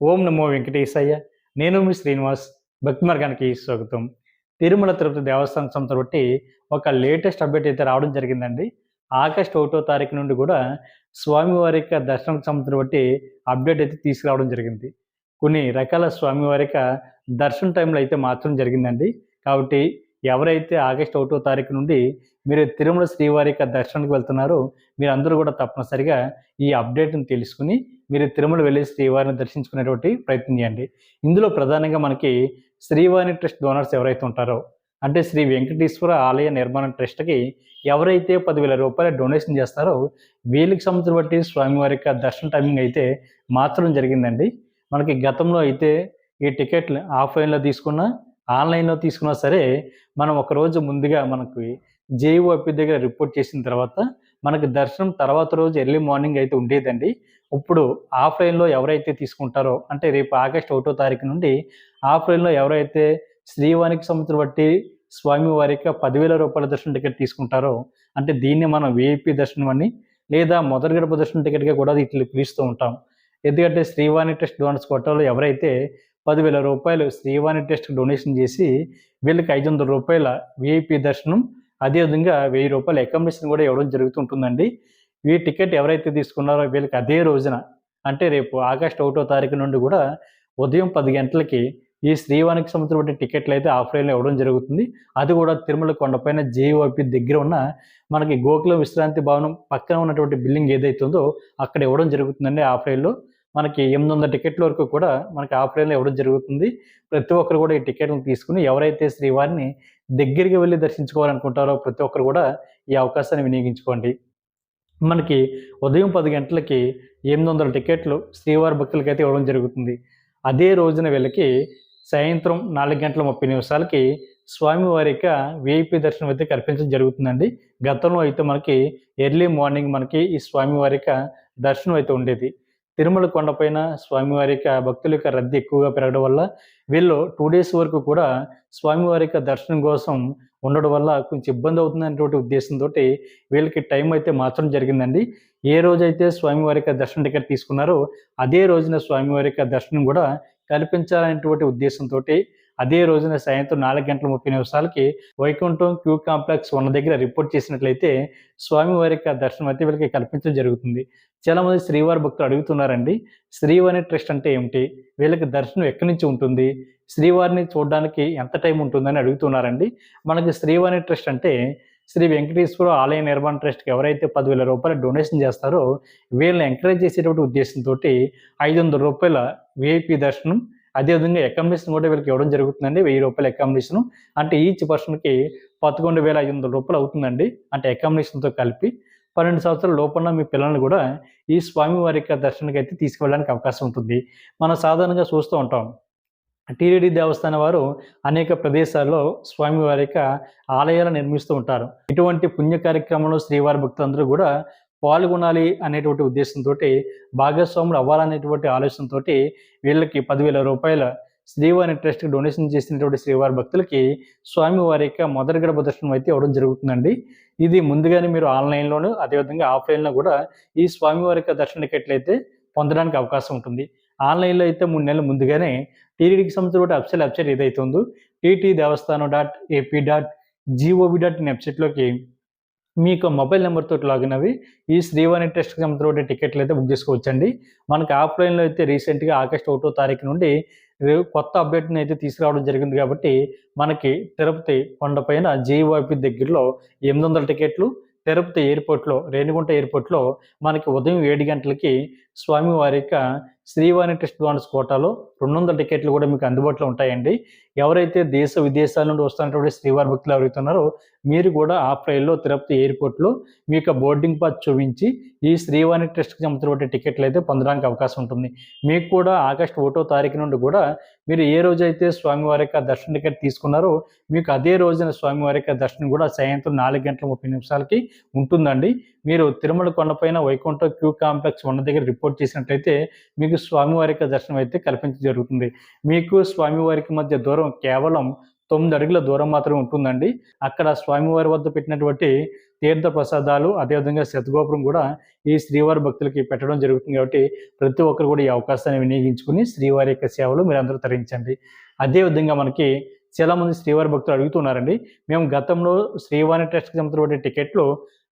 ఓం నమో వెంకటేశయ్య. నేను మీ శ్రీనివాస్. భక్తి మార్గానికి స్వాగతం. తిరుమల తిరుపతి దేవస్థానం సంస్థ బట్టి ఒక లేటెస్ట్ అప్డేట్ అయితే రావడం జరిగిందండి. ఆగస్ట్ ఒకటో తారీఖు నుండి కూడా స్వామివారి యొక్క దర్శనం సంస్థను బట్టి అప్డేట్ అయితే తీసుకురావడం జరిగింది. కొన్ని రకాల స్వామివారి యొక్క దర్శన టైంలో అయితే మార్చడం జరిగిందండి. కాబట్టి ఎవరైతే ఆగస్టు ఒకటో తారీఖు నుండి మీరు తిరుమల శ్రీవారి యొక్క దర్శనానికి వెళ్తున్నారో మీరు అందరూ కూడా తప్పనిసరిగా ఈ అప్డేట్ని తెలుసుకుని మీరు తిరుమల వెళ్ళి శ్రీవారిని దర్శించుకునేటువంటి ప్రయత్నం చేయండి. ఇందులో ప్రధానంగా మనకి శ్రీవారి ట్రస్ట్ డోనర్స్ ఎవరైతే ఉంటారో అంటే శ్రీ వెంకటేశ్వర ఆలయ నిర్మాణ ట్రస్ట్కి ఎవరైతే పదివేల రూపాయలు డొనేషన్ చేస్తారో వీళ్ళకి సంవత్సరం బట్టి స్వామివారి యొక్క దర్శన టైమింగ్ అయితే మార్చడం జరిగిందండి. మనకి గతంలో అయితే ఈ టికెట్లు ఆఫ్లైన్లో తీసుకున్నా ఆన్లైన్లో తీసుకున్నా సరే మనం ఒక రోజు ముందుగా మనకి జేఓపి దగ్గర రిపోర్ట్ చేసిన తర్వాత మనకి దర్శనం తర్వాత రోజు ఎర్లీ మార్నింగ్ అయితే ఉండేదండి. ఇప్పుడు ఆఫ్లైన్లో ఎవరైతే తీసుకుంటారో అంటే రేపు ఆగస్ట్ ఒకటో తారీఖు నుండి ఆఫ్లైన్లో ఎవరైతే శ్రీవానికి సంవత్సరం బట్టి స్వామివారికి పదివేల రూపాయల దర్శనం టికెట్ తీసుకుంటారో అంటే దీన్ని మనం విఐపి దర్శనం అని లేదా మొదటి గడప దర్శనం టికెట్గా కూడా ఇట్లా పిలుస్తూ ఉంటాం. ఎందుకంటే శ్రీవాణి టెస్ట్ డోనర్స్ కోటాలో ఎవరైతే పదివేల రూపాయలు శ్రీవాణి టెస్ట్ డొనేషన్ చేసి వీళ్ళకి ఐదు వందల రూపాయల విఐపి దర్శనం అదేవిధంగా వెయ్యి రూపాయల అకామిడేషన్ కూడా ఇవ్వడం జరుగుతుంటుందండి. ఈ టికెట్ ఎవరైతే తీసుకున్నారో వీళ్ళకి అదే రోజున అంటే రేపు ఆగస్టు ఒకటో తారీఖు నుండి కూడా ఉదయం పది గంటలకి ఈ శ్రీవానికి సంవత్సరం టికెట్లు అయితే ఆఫ్లైన్లో ఇవ్వడం జరుగుతుంది. అది కూడా తిరుమల కొండపైన జేఓపి దగ్గర ఉన్న మనకి గోకులం విశ్రాంతి భవనం పక్కన ఉన్నటువంటి బిల్డింగ్ ఏదైతుందో అక్కడ ఇవ్వడం జరుగుతుందండి ఆఫ్లైన్లో మనకి ఎనిమిది వందల టికెట్ల వరకు కూడా మనకి ఆఫ్లైన్లో ఇవ్వడం జరుగుతుంది. ప్రతి ఒక్కరు కూడా ఈ టికెట్లను తీసుకుని ఎవరైతే శ్రీవారిని దగ్గరికి వెళ్ళి దర్శించుకోవాలనుకుంటారో ప్రతి ఒక్కరు కూడా ఈ అవకాశాన్ని వినియోగించుకోండి. మనకి ఉదయం పది గంటలకి ఎనిమిది వందల టికెట్లు శ్రీవారి భక్తులకి అయితే ఇవ్వడం జరుగుతుంది. అదే రోజున వీళ్ళకి సాయంత్రం నాలుగు గంటల ముప్పై నిమిషాలకి స్వామివారి యొక్క విఐపి దర్శనం అయితే కల్పించడం జరుగుతుందండి. గతంలో అయితే మనకి ఎర్లీ మార్నింగ్ మనకి ఈ స్వామివారి యొక్క దర్శనం అయితే ఉండేది. తిరుమల కొండపైన స్వామివారి యొక్క భక్తుల యొక్క రద్దీ ఎక్కువగా పెరగడం వల్ల వీళ్ళు టూ డేస్ వరకు కూడా స్వామివారి యొక్క దర్శనం కోసం ఉండడం వల్ల కొంచెం ఇబ్బంది అవుతుందనేటువంటి ఉద్దేశంతో వీళ్ళకి టైం అయితే మార్చడం జరిగిందండి. ఏ రోజైతే స్వామివారి యొక్క దర్శనం టికెట్ తీసుకున్నారో అదే రోజున స్వామివారి యొక్క దర్శనం కూడా కల్పించాలనేటువంటి ఉద్దేశంతో అదే రోజున సాయంత్రం నాలుగు గంటల ముప్పై నిమిషాలకి వైకుంఠం క్యూ కాంప్లెక్స్ ఉన్న దగ్గర రిపోర్ట్ చేసినట్లయితే స్వామివారి యొక్క దర్శనం అయితే వీళ్ళకి కల్పించడం జరుగుతుంది. చాలామంది శ్రీవారి భక్తులు అడుగుతున్నారండి శ్రీవారి ట్రస్ట్ అంటే ఏమిటి? వీళ్ళకి దర్శనం ఎక్కడి నుంచి ఉంటుంది? శ్రీవారిని చూడడానికి ఎంత టైం ఉంటుందని అడుగుతున్నారండి. మనకి శ్రీవారి ట్రస్ట్ అంటే శ్రీ వెంకటేశ్వర ఆలయ నిర్మాణ ట్రస్ట్కి ఎవరైతే పదివేల రూపాయలు డొనేషన్ చేస్తారో వీళ్ళని ఎంకరేజ్ చేసేటువంటి ఉద్దేశంతో ఐదు వందల రూపాయల విఐపి దర్శనం అదేవిధంగా అకామిడేషన్ కూడా వీళ్ళకి ఇవ్వడం జరుగుతుందండి. వెయ్యి రూపాయల అకామిడేషన్ అంటే ఈచ్ పర్సన్కి పదకొండు వేల ఐదు వందల రూపాయలు అవుతుందండి. అంటే అకామిడేషన్తో కలిపి పన్నెండు సంవత్సరాల లోపల మీ పిల్లల్ని కూడా ఈ స్వామివారి యొక్క దర్శనానికి అయితే తీసుకువెళ్ళడానికి అవకాశం ఉంటుంది. మనం సాధారణంగా చూస్తూ ఉంటాం. టీడీడీ దేవస్థానం వారు అనేక ప్రదేశాల్లో స్వామివారి యొక్క ఆలయాలు నిర్మిస్తూ ఉంటారు. ఇటువంటి పుణ్య కార్యక్రమంలో శ్రీవారి భక్తులందరూ కూడా పాల్గొనాలి అనేటువంటి ఉద్దేశంతో భాగస్వాములు అవ్వాలనేటువంటి ఆలోచనతో వీళ్ళకి పదివేల రూపాయల శ్రీవారి ట్రస్ట్కి డొనేషన్ చేసినటువంటి శ్రీవారి భక్తులకి స్వామివారి యొక్క మొదటి గడప దర్శనం అయితే ఇవ్వడం జరుగుతుందండి. ఇది ముందుగానే మీరు ఆన్లైన్లోను అదేవిధంగా ఆఫ్లైన్లో కూడా ఈ స్వామివారి యొక్క దర్శన టికెట్లు అయితే పొందడానికి అవకాశం ఉంటుంది. ఆన్లైన్లో అయితే మూడు నెలలు ముందుగానే టీడీడీకి సంబంధించిన వెబ్సైట్ వెబ్సైట్ ఏదైతే ఉందో TT Devasthanam dot AP dot GOV dot in వెబ్సైట్లోకి మీకు మొబైల్ నెంబర్తో లాగిన్ అవి ఈ శ్రీవాణి టెస్ట్కి సంబంధించిన టికెట్లు అయితే బుక్ చేసుకోవచ్చండి. మనకి ఆఫ్లైన్లో అయితే రీసెంట్గా ఆగస్ట్ ఒకటో తారీఖు నుండి కొత్త అప్డేట్ని అయితే తీసుకురావడం జరిగింది కాబట్టి మనకి తిరుపతి కొండపైన జీవైపీ దగ్గరలో ఎనిమిది వందల టికెట్లు తిరుపతి ఎయిర్పోర్ట్లో రేణిగుంట ఎయిర్పోర్ట్లో మనకి ఉదయం ఏడు గంటలకి స్వామివారి యొక్క శ్రీవాణి టెస్ట్ బాండ్స్ కోటాలో రెండు వందల టికెట్లు కూడా మీకు అందుబాటులో ఉంటాయండి. ఎవరైతే దేశ విదేశాల నుండి వస్తున్నటువంటి శ్రీవారి భక్తులు ఎవరైతున్నారో మీరు కూడా ఆ ఫ్రైల్లో తిరుపతి ఎయిర్పోర్ట్లో మీ యొక్క బోర్డింగ్ పాస్ చూపించి ఈ శ్రీవాణి టెస్ట్కి సంబంధించిన టికెట్లు అయితే పొందడానికి అవకాశం ఉంటుంది. మీకు కూడా ఆగస్ట్ ఒకటో తారీఖు నుండి కూడా మీరు ఏ రోజైతే స్వామివారి యొక్క దర్శన టికెట్ తీసుకున్నారో మీకు అదే రోజున స్వామివారి యొక్క దర్శనం కూడా సాయంత్రం నాలుగు గంటల ముప్పై నిమిషాలకి ఉంటుందండి. మీరు తిరుమల కొండపైన వైకుంఠ క్యూ కాంప్లెక్స్ ఉన్న దగ్గర రిపోర్ట్ చేసినట్లయితే మీకు స్వామివారి యొక్క దర్శనం అయితే కల్పించ జరుగుతుంది. మీకు స్వామివారికి మధ్య దూరం కేవలం తొమ్మిది అడుగుల దూరం మాత్రమే ఉంటుందండి. అక్కడ స్వామివారి వద్ద పెట్టినటువంటి తీర్థ ప్రసాదాలు అదేవిధంగా శతగోపురం కూడా ఈ శ్రీవారి భక్తులకి పెట్టడం జరుగుతుంది కాబట్టి ప్రతి ఒక్కరు కూడా ఈ అవకాశాన్ని వినియోగించుకుని శ్రీవారి యొక్క సేవలు మీరు అందరూ తరించండి. అదేవిధంగా మనకి చాలామంది శ్రీవారి భక్తులు అడుగుతున్నారండి. మేము గతంలో శ్రీవారి ట్రస్ట్కి సంబంధించిన టికెట్లు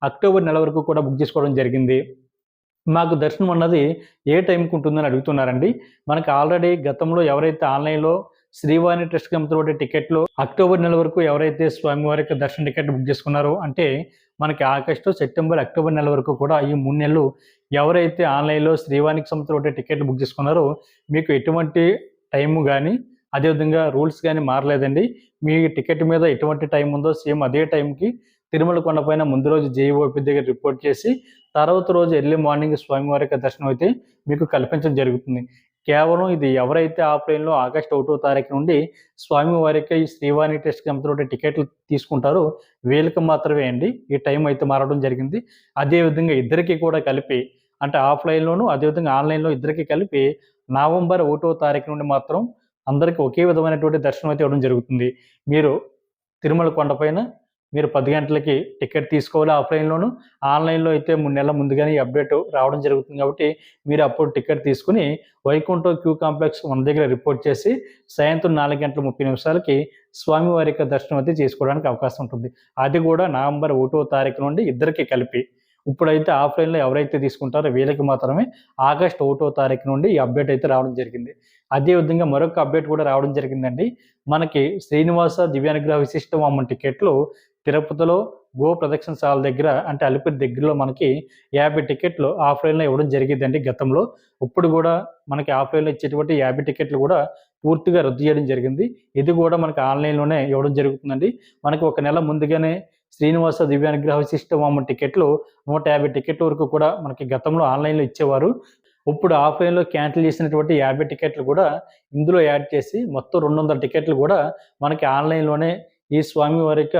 అక్టోబర్ నెల వరకు కూడా బుక్ చేసుకోవడం జరిగింది. మాకు దర్శనం అన్నది ఏ టైంకి ఉంటుందని అడుగుతున్నారండి. మనకు ఆల్రెడీ గతంలో ఎవరైతే ఆన్లైన్లో శ్రీవాణి ట్రస్ట్ కంపెనీ టికెట్లు అక్టోబర్ నెల వరకు ఎవరైతే స్వామివారి యొక్క దర్శన టికెట్ బుక్ చేసుకున్నారో అంటే మనకి ఆగస్టు సెప్టెంబర్ అక్టోబర్ నెల వరకు కూడా ఈ మూడు నెలలు ఎవరైతే ఆన్లైన్లో శ్రీవాణికి సంబంధించిన టికెట్లు బుక్ చేసుకున్నారో మీకు ఎటువంటి టైము కానీ అదేవిధంగా రూల్స్ కానీ మారలేదండి. మీ టికెట్ మీద ఎటువంటి టైం ఉందో సేమ్ అదే టైంకి తిరుమల కొండపైన ముందు రోజు జేఈఓపి దగ్గర రిపోర్ట్ చేసి తర్వాత రోజు ఎర్లీ మార్నింగ్ స్వామివారి యొక్క దర్శనం అయితే మీకు కల్పించడం జరుగుతుంది. కేవలం ఇది ఎవరైతే ఆఫ్లైన్లో ఆగస్ట్ ఒకటో తారీఖు నుండి స్వామివారికి ఈ శ్రీవాణి టెస్ట్ కంపెనీ టికెట్లు తీసుకుంటారో వీళ్ళకి మాత్రమే అండి. ఈ టైం అయితే మారడం జరిగింది. అదేవిధంగా ఇద్దరికి కూడా కలిపి అంటే ఆఫ్లైన్లోను అదేవిధంగా ఆన్లైన్లో ఇద్దరికి కలిపి నవంబర్ ఒకటో తారీఖు నుండి మాత్రం అందరికీ ఒకే విధమైనటువంటి దర్శనం అయితే ఇవ్వడం జరుగుతుంది. మీరు తిరుమల కొండపైన మీరు పది గంటలకి టికెట్ తీసుకోవాలి ఆఫ్లైన్లోను. ఆన్లైన్లో అయితే మూడు నెలల ముందుగానే ఈ అప్డేట్ రావడం జరుగుతుంది కాబట్టి మీరు అప్పుడు టికెట్ తీసుకుని వైకుంఠ క్యూ కాంప్లెక్స్ మన దగ్గర రిపోర్ట్ చేసి సాయంత్రం నాలుగు గంటల ముప్పై నిమిషాలకి స్వామివారి యొక్క దర్శనం అయితే చేసుకోవడానికి అవకాశం ఉంటుంది. అది కూడా నవంబర్ ఒకటో తారీఖు నుండి ఇద్దరికి కలిపి. ఇప్పుడైతే ఆఫ్లైన్లో ఎవరైతే తీసుకుంటారో వీళ్ళకి మాత్రమే ఆగస్ట్ ఒకటో తారీఖు నుండి ఈ అప్డేట్ అయితే రావడం జరిగింది. అదేవిధంగా మరొక అప్డేట్ కూడా రావడం జరిగిందండి. మనకి శ్రీనివాస దివ్యానుగ్రహ విశిష్ట వామన్ టికెట్లు తిరుపతిలో గో ప్రదక్షిణశాల దగ్గర అంటే అలిపిరి దగ్గరలో మనకి యాభై టికెట్లు ఆఫ్లైన్లో ఇవ్వడం జరిగిందండి గతంలో. ఇప్పుడు కూడా మనకి ఆఫ్లైన్లో ఇచ్చేటువంటి యాభై టికెట్లు కూడా పూర్తిగా రద్దు చేయడం జరిగింది. ఇది కూడా మనకి ఆన్లైన్లోనే ఇవ్వడం జరుగుతుందండి. మనకి ఒక నెల ముందుగానే శ్రీనివాస దివ్యానుగ్రహ విశిష్టవామ టికెట్లు నూట యాభై టికెట్ల వరకు కూడా మనకి గతంలో ఆన్లైన్లో ఇచ్చేవారు. ఇప్పుడు ఆఫ్లైన్లో క్యాన్సిల్ చేసినటువంటి యాభై టికెట్లు కూడా ఇందులో యాడ్ చేసి మొత్తం రెండు వందల టికెట్లు కూడా మనకి ఆన్లైన్లోనే ఈ స్వామివారి యొక్క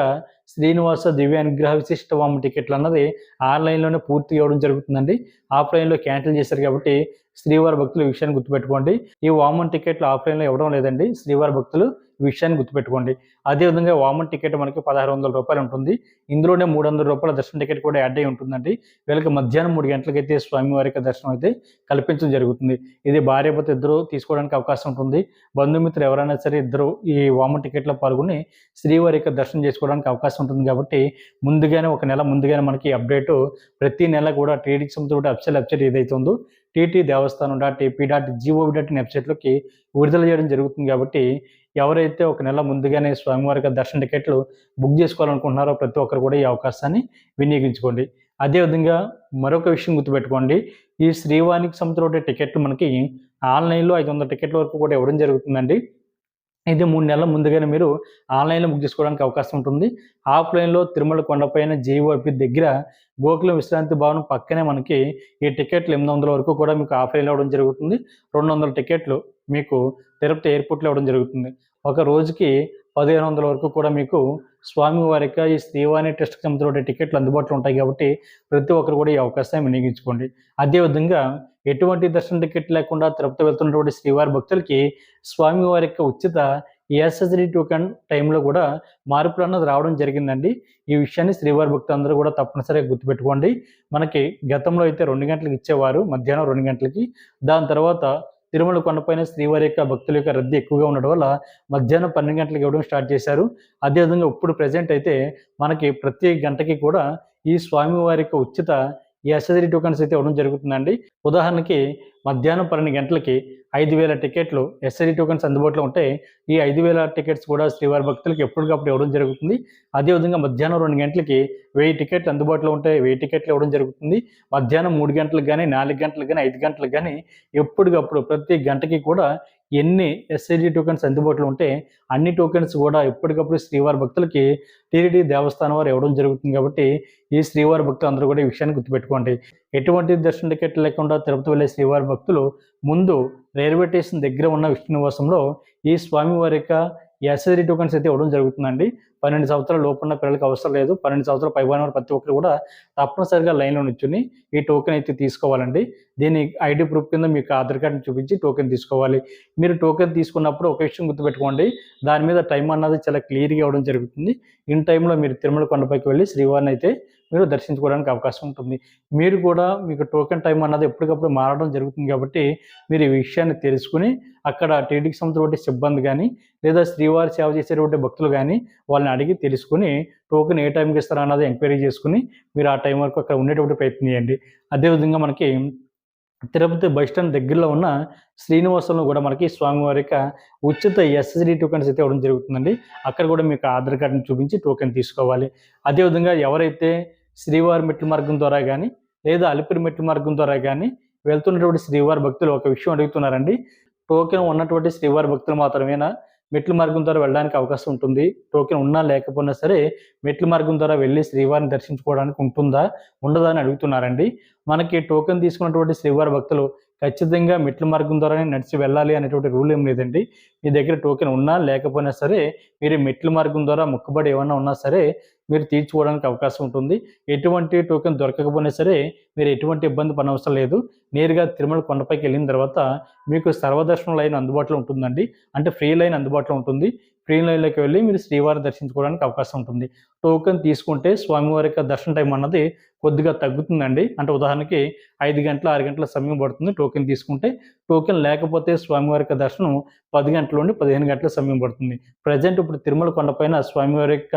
శ్రీనివాస దివ్య అనుగ్రహ విశిష్ట వామ టికెట్లు అన్నది ఆన్లైన్లోనే పూర్తి ఇవ్వడం జరుగుతుందండి. ఆఫ్లైన్లో క్యాన్సిల్ చేశారు కాబట్టి శ్రీవారి భక్తులు విషయాన్ని గుర్తుపెట్టుకోండి. ఈ వామన్ టికెట్లు ఆఫ్లైన్లో ఇవ్వడం లేదండి. శ్రీవారి భక్తులు విషయాన్ని గుర్తుపెట్టుకోండి. అదేవిధంగా వామన్ టికెట్ మనకి పదహారు వందల రూపాయలు ఉంటుంది. ఇందులోనే మూడు వందల రూపాయల దర్శనం టికెట్ కూడా యాడ్ అయి ఉంటుందండి. వీళ్ళకి మధ్యాహ్నం మూడు గంటలకైతే స్వామివారికి దర్శనం అయితే కల్పించడం జరుగుతుంది. ఇది భార్యపతి ఇద్దరు తీసుకోవడానికి అవకాశం ఉంటుంది. బంధుమిత్రులు ఎవరైనా సరే ఇద్దరు ఈ వామన్ టికెట్లో పాల్గొని శ్రీవారి యొక్క దర్శనం చేసుకోవడానికి అవకాశం ఉంటుంది కాబట్టి ముందుగానే ఒక నెల ముందుగానే మనకి అప్డేట్ ప్రతి నెల కూడా టీడీకి సంబంధించిన అప్సెల్ వెబ్సైట్ ఏదైతే ఉందో TT Devasthanam dot AP dot GOV dot in వెబ్సైట్లోకి విడుదల చేయడం జరుగుతుంది కాబట్టి ఎవరైతే ఒక నెల ముందుగానే స్వామివారికి దర్శన టికెట్లు బుక్ చేసుకోవాలనుకుంటున్నారో ప్రతి ఒక్కరు కూడా ఈ అవకాశాన్ని వినియోగించుకోండి. అదేవిధంగా మరొక విషయం గుర్తుపెట్టుకోండి. ఈ శ్రీవానికి సంబంధించిన టికెట్లు మనకి ఆన్లైన్లో ఐదు వందల టికెట్ల వరకు కూడా ఇవ్వడం జరుగుతుందండి. ఇది మూడు నెలల ముందుగానే మీరు ఆన్లైన్లో బుక్ చేసుకోవడానికి అవకాశం ఉంటుంది. ఆఫ్లైన్లో తిరుమల కొండపైన జీఓపి దగ్గర గోకులం విశ్రాంతి భవనం పక్కనే మనకి ఈ టికెట్లు ఎనిమిది వందల వరకు కూడా మీకు ఆఫ్లైన్లో ఇవ్వడం జరుగుతుంది. రెండు వందల టికెట్లు మీకు తిరుపతి ఎయిర్పోర్ట్లో ఇవ్వడం జరుగుతుంది. ఒక రోజుకి పదిహేను వందల వరకు కూడా మీకు స్వామివారి ఈ శ్రీవాణి టెస్ట్కి సంబంధించిన టికెట్లు అందుబాటులో ఉంటాయి కాబట్టి ప్రతి ఒక్కరు కూడా ఈ అవకాశాన్ని వినియోగించుకోండి. అదేవిధంగా ఎటువంటి దర్శన టికెట్ లేకుండా తిరుపతి వెళ్తున్నటువంటి శ్రీవారి భక్తులకి స్వామివారి యొక్క ఉచిత ఎస్ఎస్డి టోకెన్ టైంలో కూడా మార్పులు అన్నది రావడం జరిగిందండి. ఈ విషయాన్ని శ్రీవారి భక్తులందరూ కూడా తప్పనిసరిగా గుర్తుపెట్టుకోండి. మనకి గతంలో అయితే రెండు గంటలకు ఇచ్చేవారు మధ్యాహ్నం రెండు గంటలకి. దాని తర్వాత తిరుమల కొండపైన శ్రీవారి యొక్క భక్తుల యొక్క రద్దీ ఎక్కువగా ఉండడం వల్ల మధ్యాహ్నం పన్నెండు గంటలకు ఇవ్వడం స్టార్ట్ చేశారు. అదేవిధంగా ఇప్పుడు ప్రజెంట్ అయితే మనకి ప్రతి గంటకి కూడా ఈ స్వామివారి యొక్క ఉచిత ఈ ఎస్ఎస్డి టోకన్స్ అయితే ఇవ్వడం జరుగుతుందండి. ఉదాహరణకి మధ్యాహ్నం పన్నెండు గంటలకి ఐదు వేల టికెట్లు ఎస్ఎస్డి టోకన్స్ అందుబాటులో ఉంటాయి ఈ ఐదు వేల టికెట్స్ కూడా శ్రీవారి భక్తులకి ఎప్పటికప్పుడు ఇవ్వడం జరుగుతుంది. అదేవిధంగా మధ్యాహ్నం రెండు గంటలకి వెయ్యి టికెట్లు అందుబాటులో ఉంటాయి వెయ్యి టికెట్లు ఇవ్వడం జరుగుతుంది. మధ్యాహ్నం మూడు గంటలకు కానీ నాలుగు గంటలకు కానీ ఐదు గంటలకు కానీ ఎప్పటికప్పుడు ప్రతి గంటకి కూడా ఎన్ని ఎస్ఐజి టోకెన్స్ అందుబాటులో ఉంటే అన్ని టోకెన్స్ కూడా ఎప్పటికప్పుడు శ్రీవారి భక్తులకి టీటీడీ దేవస్థానం వారు ఇవ్వడం జరుగుతుంది కాబట్టి ఈ శ్రీవారి భక్తులు అందరూ కూడా ఈ విషయాన్ని గుర్తుపెట్టుకోండి. ఎటువంటి దర్శన టికెట్ లేకుండా తిరుపతి వెళ్ళే శ్రీవారి భక్తులు ముందు రైల్వే స్టేషన్ దగ్గర ఉన్న విష్ణునివాసంలో ఈ స్వామివారి యొక్క ఎస్ఐజి టోకెన్స్ అయితే ఇవ్వడం జరుగుతుందండి. పన్నెండు సంవత్సరాల లోపున్న పిల్లలకి అవసరం లేదు. పన్నెండు సంవత్సరాలు పైబడిన ప్రతి ఒక్కరు కూడా తప్పనిసరిగా లైన్లో నుంచుని ఈ టోకెన్ అయితే తీసుకోవాలండి. దీని ఐడి ప్రూఫ్ కింద మీకు ఆధార్ కార్డుని చూపించి టోకెన్ తీసుకోవాలి. మీరు టోకెన్ తీసుకున్నప్పుడు ఒక విషయం గుర్తుపెట్టుకోండి. దాని మీద టైం అన్నది చాలా క్లియర్గా ఇవ్వడం జరుగుతుంది. ఇన్ టైంలో మీరు తిరుమల కొండపైకి వెళ్ళి శ్రీవారిని అయితే మీరు దర్శించుకోవడానికి అవకాశం ఉంటుంది. మీరు కూడా మీకు టోకెన్ టైం అన్నది ఎప్పటికప్పుడు మారడం జరుగుతుంది కాబట్టి మీరు ఈ విషయాన్ని తెలుసుకుని అక్కడ టీడీకి సంబంధించిన సిబ్బంది కానీ లేదా శ్రీవారి సేవ చేసేటువంటి భక్తులు కానీ వాళ్ళని అడిగి తెలుసుకుని టోకెన్ ఏ టైంకి ఇస్తారా అన్నది ఎంక్వైరీ చేసుకుని మీరు ఆ టైం వరకు అక్కడ ఉండేటువంటి ప్రయత్నం చేయండి. అదేవిధంగా మనకి తిరుపతి బస్ స్టాండ్ దగ్గరలో ఉన్న శ్రీనివాసంలో కూడా మనకి స్వామివారి యొక్క ఉచిత ఎస్ఎస్డి టోకెన్స్ అయితే ఇవ్వడం జరుగుతుందండి. అక్కడ కూడా మీకు ఆధార్ కార్డుని చూపించి టోకెన్ తీసుకోవాలి. అదేవిధంగా ఎవరైతే శ్రీవారి మెట్ల మార్గం ద్వారా కానీ లేదా అలిపిరి మెట్ల మార్గం ద్వారా కానీ వెళ్తున్నటువంటి శ్రీవారి భక్తులు ఒక విషయం అడుగుతున్నారండి. టోకెన్ ఉన్నటువంటి శ్రీవారి భక్తులు మాత్రమేనా? మెట్ల మార్గం ద్వారా వెళ్ళడానికి అవకాశం ఉంటుంది. టోకెన్ ఉన్నా లేకపోయినా సరే మెట్ల మార్గం ద్వారా వెళ్ళి శ్రీవారిని దర్శించుకోవడానికి ఉంటుందా? ఉండదా అని అడుగుతున్నారండి. మనకి టోకెన్ తీసుకున్నటువంటి శ్రీవారి భక్తులు ఖచ్చితంగా మెట్ల మార్గం ద్వారానే నడిచి వెళ్ళాలి అనేటువంటి రూల్ ఏం లేదండి. మీ దగ్గర టోకెన్ ఉన్నా లేకపోయినా సరే మీరు మెట్ల మార్గం ద్వారా మొక్కుబడి ఏమన్నా ఉన్నా సరే మీరు తీర్చుకోవడానికి అవకాశం ఉంటుంది. ఎటువంటి టోకెన్ దొరకకపోయినా సరే మీరు ఎటువంటి ఇబ్బంది పడనవసరం లేదు. నేరుగా తిరుమల కొండపైకి వెళ్ళిన తర్వాత మీకు సర్వదర్శనం లైన్ అందుబాటులో ఉంటుందండి. అంటే ఫ్రీ లైన్ అందుబాటులో ఉంటుంది. ట్రైన్ లైన్లోకి వెళ్ళి మీరు శ్రీవారి దర్శించుకోవడానికి అవకాశం ఉంటుంది. టోకెన్ తీసుకుంటే స్వామివారి యొక్క దర్శన టైం అన్నది కొద్దిగా తగ్గుతుందండి. అంటే ఉదాహరణకి ఐదు గంటల ఆరు గంటల సమయం పడుతుంది టోకెన్ తీసుకుంటే. టోకెన్ లేకపోతే స్వామివారి యొక్క దర్శనం పది గంటల నుండి పదిహేను గంటల సమయం పడుతుంది. ప్రజెంట్ ఇప్పుడు తిరుమల కొండపైన స్వామివారి యొక్క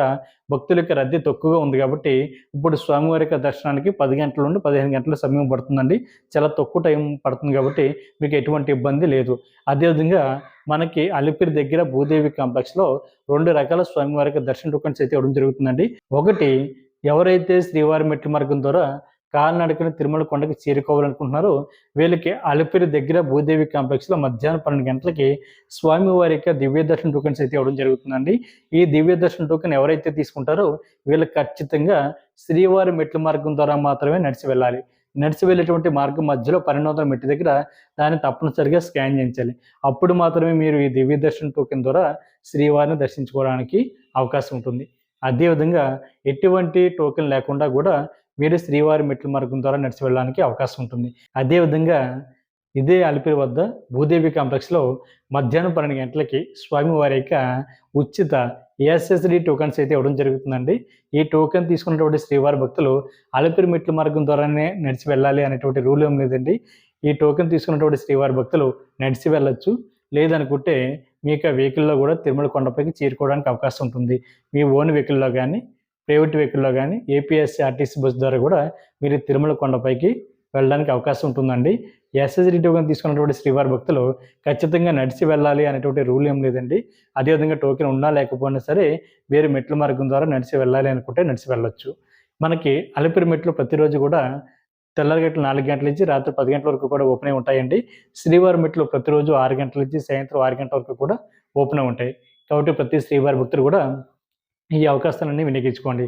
భక్తుల యొక్క రద్దీ తక్కువగా ఉంది కాబట్టి ఇప్పుడు స్వామివారి యొక్క దర్శనానికి పది గంటల నుండి పదిహేను గంటల సమయం పడుతుందండి. చాలా తక్కువ టైం పడుతుంది కాబట్టి మీకు ఎటువంటి ఇబ్బంది లేదు. అదేవిధంగా మనకి అలిపిరి దగ్గర భూదేవి కాంప్లెక్స్లో రెండు రకాల స్వామివారికి దర్శన టోకెన్స్ అయితే ఇవ్వడం జరుగుతుందండి. ఒకటి ఎవరైతే శ్రీవారి మెట్ల మార్గం ద్వారా కాలినడకన తిరుమల కొండకి చేరుకోవాలనుకుంటున్నారో వీళ్ళకి అలిపిరి దగ్గర భూదేవి కాంప్లెక్స్లో మధ్యాహ్నం పన్నెండు గంటలకి స్వామివారి యొక్క దివ్య దర్శన టోకెన్స్ అయితే ఇవ్వడం జరుగుతుందండి. ఈ దివ్య దర్శన టోకెన్ ఎవరైతే తీసుకుంటారో వీళ్ళకి ఖచ్చితంగా శ్రీవారి మెట్ల మార్గం ద్వారా మాత్రమే నడిచి వెళ్ళాలి. నడిచి వెళ్ళేటువంటి మార్గం మధ్యలో పన్నెండు వందల మెట్టు దగ్గర దాన్ని తప్పనిసరిగా స్కాన్ చేయించాలి. అప్పుడు మాత్రమే మీరు ఈ దివ్య దర్శన టోకెన్ ద్వారా శ్రీవారిని దర్శించుకోవడానికి అవకాశం ఉంటుంది. అదేవిధంగా ఎటువంటి టోకెన్ లేకుండా కూడా మీరు శ్రీవారి మెట్ల మార్గం ద్వారా నడిచి వెళ్ళడానికి అవకాశం ఉంటుంది. అదేవిధంగా ఇదే అలిపిరి వద్ద భూదేవి కాంప్లెక్స్లో మధ్యాహ్నం పన్నెండు గంటలకి స్వామివారి యొక్క ఉచిత ఎస్ఎస్డి టోకెన్స్ అయితే ఇవ్వడం జరుగుతుందండి. ఈ టోకెన్ తీసుకున్నటువంటి శ్రీవారి భక్తులు అలిపిరి మెట్ల మార్గం ద్వారానే నడిచి వెళ్ళాలి అనేటువంటి రూల్ ఏం లేదండి. ఈ టోకెన్ తీసుకున్నటువంటి శ్రీవారి భక్తులు నడిచి వెళ్ళొచ్చు. లేదనుకుంటే మీ యొక్క వెహికల్లో కూడా తిరుమల కొండపైకి చేరుకోవడానికి అవకాశం ఉంటుంది. మీ ఓన్ వెహికల్లో కానీ ప్రైవేట్ వెహికల్లో కానీ ఏపీఎస్సీ ఆర్టీసీ బస్ ద్వారా కూడా మీరు తిరుమల కొండపైకి వెళ్ళడానికి అవకాశం ఉంటుందండి. ఎస్ఎస్డి టోకెన్ తీసుకున్నటువంటి శ్రీవారి భక్తులు ఖచ్చితంగా నడిచి వెళ్ళాలి అనేటువంటి రూల్ ఏం లేదండి. అదేవిధంగా టోకెన్ ఉన్నా లేకపోయినా సరే వేరే మెట్ల మార్గం ద్వారా నడిచి వెళ్ళాలి అనుకుంటే నడిచి వెళ్ళొచ్చు. మనకి అలిపిరి మెట్లు ప్రతిరోజు కూడా తెల్లగట్లు నాలుగు గంటల నుంచి రాత్రి పది గంటల వరకు కూడా ఓపెన్ అయి ఉంటాయండి. శ్రీవారి మెట్లు ప్రతిరోజు ఆరు గంటల నుంచి సాయంత్రం ఆరు గంటల వరకు కూడా ఓపెన్ అయి ఉంటాయి. కాబట్టి ప్రతి శ్రీవారి భక్తులు కూడా ఈ అవకాశాలన్నీ వినియోగించుకోండి.